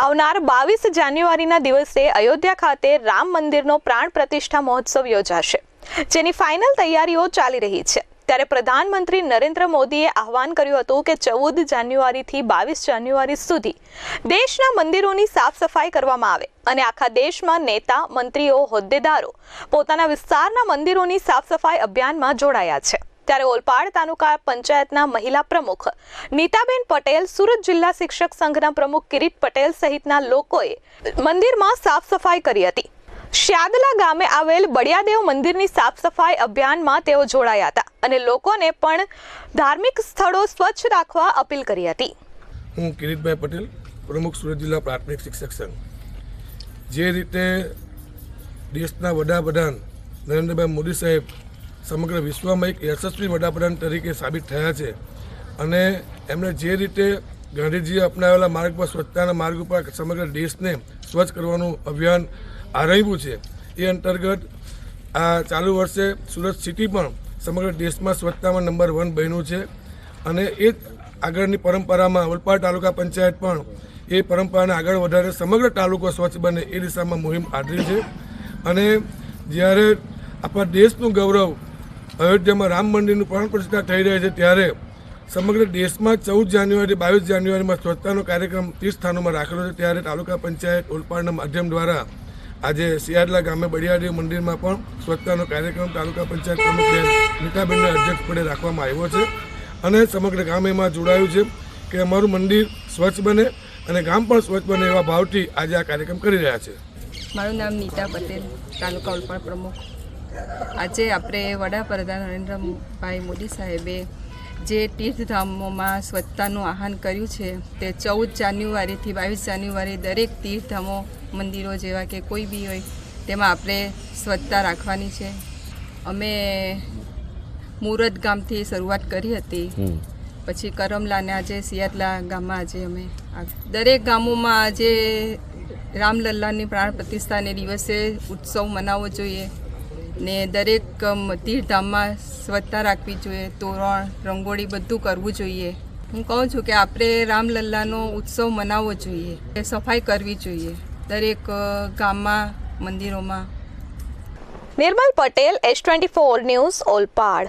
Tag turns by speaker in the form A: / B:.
A: આવનાર બાવીસ જાન્યુઆરીના દિવસે અયોધ્યા ખાતે રામ મંદિરનો પ્રાણ પ્રતિષ્ઠા મહોત્સવ યોજાશે. જેની ફાઇનલ તૈયારીઓ ચાલી રહી છે. ત્યારે પ્રધાનમંત્રી નરેન્દ્ર મોદીએ આહવાન કર્યું હતું કે ચૌદ જાન્યુઆરીથી બાવીસ જાન્યુઆરી સુધી દેશના મંદિરોની સાફ સફાઈ કરવામાં આવે અને આખા દેશમાં નેતા, મંત્રીઓ, હોદ્દેદારો પોતાના વિસ્તારના મંદિરોની સાફ સફાઈ અભિયાનમાં જોડાયા છે. ત્યારે ઓલપાડ તાલુકા પંચાયતના મહિલા પ્રમુખ નીતાબેન પટેલ, સુરત જિલ્લા શિક્ષક સંઘના પ્રમુખ કિરીટ પટેલ સહિતના લોકોએ મંદિરમાં સાફ સફાઈ કરી હતી. શ્યાદલા ગામે આવેલ બળિયાદેવ મંદિરની સાફ સફાઈ અભિયાનમાં તેઓ જોડાયા હતા અને લોકોને પણ ધાર્મિક સ્થળો સ્વચ્છ રાખવા અપીલ કરી હતી.
B: હું કિરીટભાઈ પટેલ, પ્રમુખ સુરત જિલ્લા પ્રાથમિક શિક્ષક સંઘ. જે રીતે દેશના વડાપ્રધાન નરેન્દ્રભાઈ મોદી સાહેબ સમગ્ર વિશ્વમાં એક યશસ્વી વડાપ્રધાન તરીકે સાબિત થયા છે. અને એમણે જે રીતે ગાંધીજીએ અપનાવેલા માર્ગ પર સ્વચ્છતાના માર્ગ ઉપર સમગ્ર દેશને સ્વચ્છ કરવાનું અભિયાન આરંભ્યું છે, એ અંતર્ગત આ ચાલુ વર્ષે સુરત સિટી પણ સમગ્ર દેશમાં સ્વચ્છતામાં નંબર વન બન્યું છે. અને એ જ આગળની પરંપરામાં ઓલપાડ તાલુકા પંચાયત પણ એ પરંપરાને આગળ વધારે સમગ્ર તાલુકો સ્વચ્છ બને એ દિશામાં મુહિમ આદરી છે. અને જ્યારે આપણા દેશનું ગૌરવ અયોધ્યામાં રામ મંદિરનું પ્રાણ પ્રતિષ્ઠા થઈ રહી છે ત્યારે સમગ્ર દેશમાં ચૌદ જાન્યુઆરી, બાવીસ જાન્યુઆરીમાં સ્વચ્છતાનો કાર્યક્રમ ત્રીસ સ્થાનોમાં રાખેલો છે. ત્યારે તાલુકા પંચાયત ઓલપાડના માધ્યમ દ્વારા આજે સિયાદલા ગામે બળિયાદેવ મંદિરમાં પણ સ્વચ્છતાનો કાર્યક્રમ તાલુકા પંચાયત પ્રમુખ બેન નીતાબેનના અધ્યક્ષપદે રાખવામાં આવ્યો છે. અને સમગ્ર ગામ એમાં જોડાયું છે કે અમારું મંદિર સ્વચ્છ બને અને ગામ પણ સ્વચ્છ બને એવા ભાવથી આજે આ કાર્યક્રમ કરી રહ્યા છે.
C: મારું નામ નીતા પટેલ, તાલુકા ઓલપાડ પ્રમુખ. આજે આપણે વડાપ્રધાન નરેન્દ્રભાઈ મોદી સાહેબે જે તીર્થધામોમાં સ્વચ્છતાનું આહ્વાન કર્યું છે તે ચૌદ જાન્યુઆરીથી બાવીસ જાન્યુઆરી દરેક તીર્થધામો મંદિરો જેવા કે કોઈ બી હોય તેમાં આપણે સ્વચ્છતા રાખવાની છે. અમે મુરત ગામથી શરૂઆત કરી હતી. પછી કરમલાને આજે સિયાતલા ગામમાં આજે અમે દરેક ગામોમાં આજે રામલલ્લાની પ્રાણ પ્રતિષ્ઠાને દિવસે ઉત્સવ મનાવવો જોઈએ. ને દરેક તીર્થધામમાં સ્વચ્છતા રાખવી જોઈએ, તોરણ, રંગોળી બધું કરવું જોઈએ. હું કહું છું કે આપણે રામલલ્લાનો ઉત્સવ મનાવવો જોઈએ, એ સફાઈ કરવી જોઈએ, દરેક ગામમાં, મંદિરોમાં.
A: Nirmal Patel, S twenty four news, Olpad.